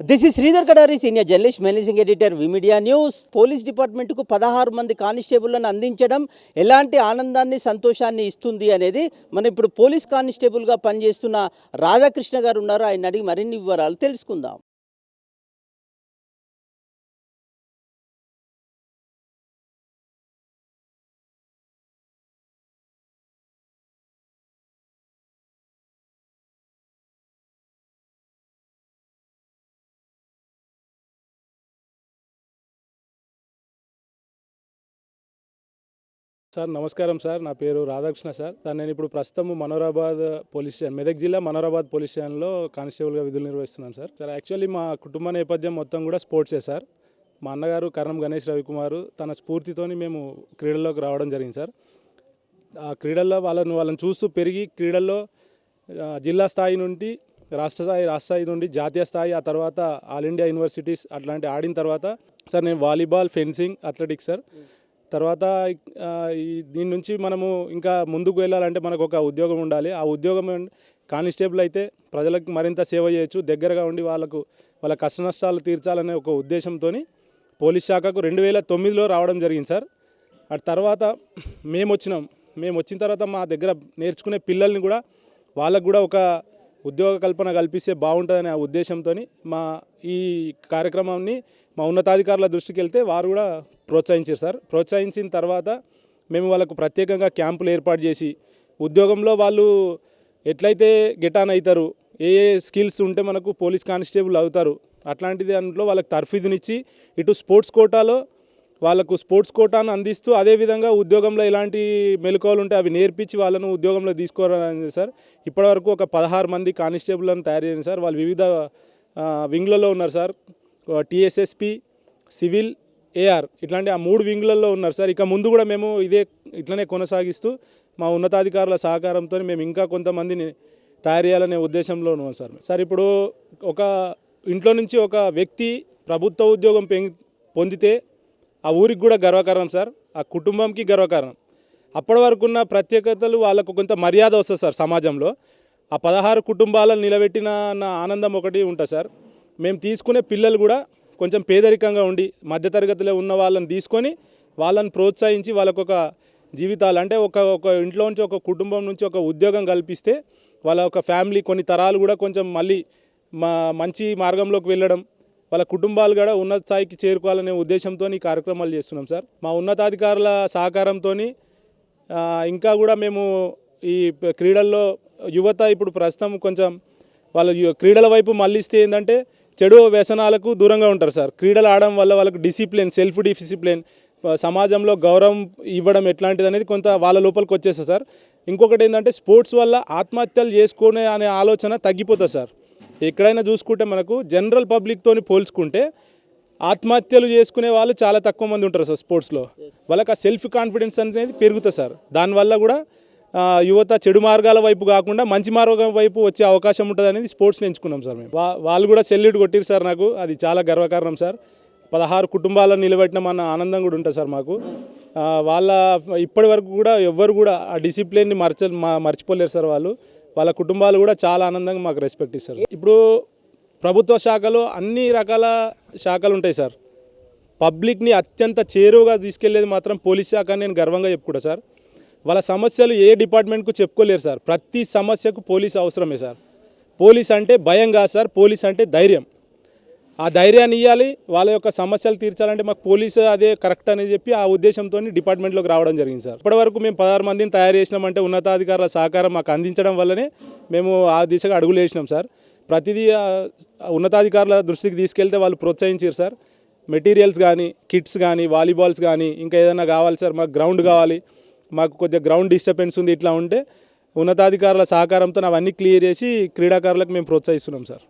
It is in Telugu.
This is Sridhar Kadari senior journalist managing editor V media news police డిపార్ట్మెంట్కు పదహారు మంది కానిస్టేబుల్లను అందించడం ఎలాంటి ఆనందాన్ని సంతోషాన్ని ఇస్తుంది అనేది మనం ఇప్పుడు పోలీస్ కానిస్టేబుల్గా పనిచేస్తున్న రాధాకృష్ణ గారు ఉన్నారు. ఆయన అడిగి మరిన్ని వివరాలు తెలుసుకుందాం. సార్ నమస్కారం సార్. నా పేరు రాధాకృష్ణ సార్. సార్ నేను ఇప్పుడు ప్రస్తుతం మనోరాబాద్ పోలీస్ స్టేషన్ మెదక్ జిల్లా మనోరాబాద్ పోలీస్ స్టేషన్లో కానిస్టేబుల్గా విధులు నిర్వహిస్తున్నాను సార్. సార్ యాక్చువల్లీ మా కుటుంబ నేపథ్యం మొత్తం కూడా స్పోర్ట్సే సార్. మా అన్నగారు కరణం గణేష్ రవికుమార్ తన స్ఫూర్తితోని మేము క్రీడల్లోకి రావడం జరిగింది సార్. ఆ క్రీడల్లో వాళ్ళను వాళ్ళని చూస్తూ పెరిగి క్రీడల్లో జిల్లా స్థాయి నుండి రాష్ట్ర స్థాయి రాష్ట్ర స్థాయి నుండి జాతీయ స్థాయి ఆ తర్వాత ఆల్ ఇండియా యూనివర్సిటీస్ అట్లాంటి ఆడిన తర్వాత సార్ నేను వాలీబాల్ ఫెన్సింగ్ అథ్లెటిక్స్ సార్. తర్వాత దీని నుంచి మనము ఇంకా ముందుకు వెళ్ళాలంటే మనకు ఒక ఉద్యోగం ఉండాలి. ఆ ఉద్యోగం కానిస్టేబుల్ అయితే ప్రజలకు మరింత సేవ చేయొచ్చు. దగ్గరగా ఉండి వాళ్ళకు వాళ్ళ కష్ట నష్టాలు తీర్చాలనే ఒక ఉద్దేశంతో పోలీస్ శాఖకు రెండు వేల తొమ్మిదిలో రావడం జరిగింది సార్. ఆ తర్వాత మేము వచ్చినాం మేము వచ్చిన తర్వాత మా దగ్గర నేర్చుకునే పిల్లల్ని కూడా వాళ్ళకు కూడా ఒక ఉద్యోగ కల్పన కల్పిస్తే బాగుంటుందనే ఉద్దేశంతో మా ఈ కార్యక్రమాన్ని మా ఉన్నతాధికారుల దృష్టికి వెళ్తే వారు కూడా ప్రోత్సహించారు సార్. ప్రోత్సహించిన తర్వాత మేము వాళ్ళకు ప్రత్యేకంగా క్యాంపులు ఏర్పాటు చేసి ఉద్యోగంలో వాళ్ళు ఎట్లయితే గెటాన్ అవుతారు ఏ ఏ స్కిల్స్ ఉంటే మనకు పోలీస్ కానిస్టేబుల్ అవుతారు అట్లాంటి దాంట్లో వాళ్ళకి తర్ఫీదునిచ్చి ఇటు స్పోర్ట్స్ కోటాలో వాళ్ళకు స్పోర్ట్స్ కోటాను అందిస్తూ అదేవిధంగా ఉద్యోగంలో ఎలాంటి మెలకువలు ఉంటే అవి నేర్పించి వాళ్ళను ఉద్యోగంలో తీసుకోవాలని సార్. ఇప్పటివరకు ఒక పదహారు మంది కానిస్టేబుల్లను తయారు చేయండి సార్. వాళ్ళు వివిధ వింగ్లలో ఉన్నారు సార్. టీఎస్ఎస్పి సివిల్ ఏఆర్ ఇట్లాంటి ఆ మూడు వింగ్లలో ఉన్నారు సార్. ఇక ముందు కూడా మేము ఇదే ఇట్లనే కొనసాగిస్తూ మా ఉన్నతాధికారుల సహకారంతో మేము ఇంకా కొంతమందిని తయారు చేయాలనే ఉద్దేశంలో ఉన్నాం సార్. సార్ ఇప్పుడు ఒక ఇంట్లో నుంచి ఒక వ్యక్తి ప్రభుత్వ ఉద్యోగం పెం పొందితే ఆ ఊరికి కూడా గర్వకారణం సార్. ఆ కుటుంబంకి గర్వకారణం. అప్పటి వరకు ఉన్న ప్రత్యేకతలు వాళ్ళకు కొంత మర్యాద వస్తుంది సార్ సమాజంలో. ఆ పదహారు కుటుంబాలను నిలబెట్టిన నా ఆనందం ఒకటి ఉంటుంది సార్. మేము తీసుకునే పిల్లలు కూడా కొంచెం పేదరికంగా ఉండి మధ్యతరగతిలో ఉన్న వాళ్ళని తీసుకొని వాళ్ళని ప్రోత్సహించి వాళ్ళకు ఒక జీవితాలు అంటే ఒక ఒక ఇంట్లో నుంచి ఒక కుటుంబం నుంచి ఒక ఉద్యోగం కల్పిస్తే వాళ్ళ ఒక ఫ్యామిలీ కొన్ని తరాలు కూడా కొంచెం మళ్ళీ మా మంచి మార్గంలోకి వెళ్ళడం వాళ్ళ కుటుంబాలు కూడా ఉన్నత స్థాయికి చేరుకోవాలనే ఉద్దేశంతో ఈ కార్యక్రమాలు చేస్తున్నాం సార్. మా ఉన్నతాధికారుల సహకారంతో ఇంకా కూడా మేము ఈ క్రీడల్లో యువత ఇప్పుడు ప్రస్తుతం కొంచెం వాళ్ళ క్రీడల వైపు మళ్ళిస్తే ఏంటంటే చెడు వ్యసనాలకు దూరంగా ఉంటారు సార్. క్రీడలు ఆడడం వల్ల వాళ్ళకు డిసిప్లిన్ సెల్ఫ్ డిసిప్లిన్ సమాజంలో గౌరవం ఇవ్వడం ఎట్లాంటిది అనేది కొంత వాళ్ళ లోపలికి వచ్చేస్తుంది సార్. ఇంకొకటి ఏంటంటే స్పోర్ట్స్ వల్ల ఆత్మహత్యలు చేసుకునే అనే ఆలోచన తగ్గిపోతుంది సార్. ఎక్కడైనా చూసుకుంటే మనకు జనరల్ పబ్లిక్తోని పోల్చుకుంటే ఆత్మహత్యలు చేసుకునే వాళ్ళు చాలా తక్కువ మంది ఉంటారు సార్ స్పోర్ట్స్లో. వాళ్ళకి ఆ సెల్ఫ్ కాన్ఫిడెన్స్ అనేది పెరుగుతుంది సార్. దానివల్ల కూడా యువత చెడు మార్గాల వైపు కాకుండా మంచి మార్గం వైపు వచ్చే అవకాశం ఉంటుంది అనేది స్పోర్ట్స్ని ఎంచుకున్నాం సార్ మేము. వా- వాళ్ళు కూడా సెల్యూట్ కొట్టిరు సార్ నాకు. అది చాలా గర్వకారణం సార్. పదహారు కుటుంబాలను నిలబెట్టడం అన్న ఆనందం కూడా ఉంటుంది సార్ మాకు. వాళ్ళ ఇప్పటి వరకు కూడా ఎవ్వరు కూడా ఆ డిసిప్లిన్ని మర్చ మా- మర్చిపోలేరు సార్ వాళ్ళు. వాళ్ళ కుటుంబాలు కూడా చాలా ఆనందంగా మాకు రెస్పెక్ట్ ఇస్తారు ఇప్పుడు ప్రభుత్వ శాఖలో అన్ని రకాల శాఖలు ఉంటాయి సార్. పబ్లిక్ని అత్యంత చేరువుగా తీసుకెళ్ళేది మాత్రం పోలీస్ శాఖ అని నేను గర్వంగా చెప్పుకుంటా సార్. వాళ్ళ సమస్యలు ఏ డిపార్ట్మెంట్కు చెప్పుకోలేరు సార్. ప్రతి సమస్యకు పోలీస్ అవసరమే సార్. పోలీస్ అంటే భయం కాదు సార్. పోలీస్ అంటే ధైర్యం. ఆ ధైర్యాన్ని ఇవ్వాలి వాళ్ళ యొక్క సమస్యలు తీర్చాలంటే మాకు పోలీసు అదే కరెక్ట్ అని చెప్పి ఆ ఉద్దేశంతో డిపార్ట్మెంట్లోకి రావడం జరిగింది సార్. ఇప్పటివరకు మేము పదహారు మందిని తయారు చేసినామంటే ఉన్నతాధికారుల సహకారం మాకు అందించడం వల్లనే మేము ఆ దిశగా అడుగులు వేసినాం సార్. ప్రతిదీ ఉన్నతాధికారుల దృష్టికి తీసుకెళ్తే వాళ్ళు ప్రోత్సహించారు సార్. మెటీరియల్స్ కానీ కిట్స్ కానీ వాలీబాల్స్ కానీ ఇంకా ఏదైనా కావాలి సార్ మాకు గ్రౌండ్ కావాలి మాకు కొద్దిగా గ్రౌండ్ డిస్టర్బెన్స్ ఉంది ఇట్లా ఉంటే ఉన్నతాధికారుల సహకారంతో అవన్నీ క్లియర్ చేసి క్రీడాకారులకు మేము ప్రోత్సహిస్తున్నాం సార్.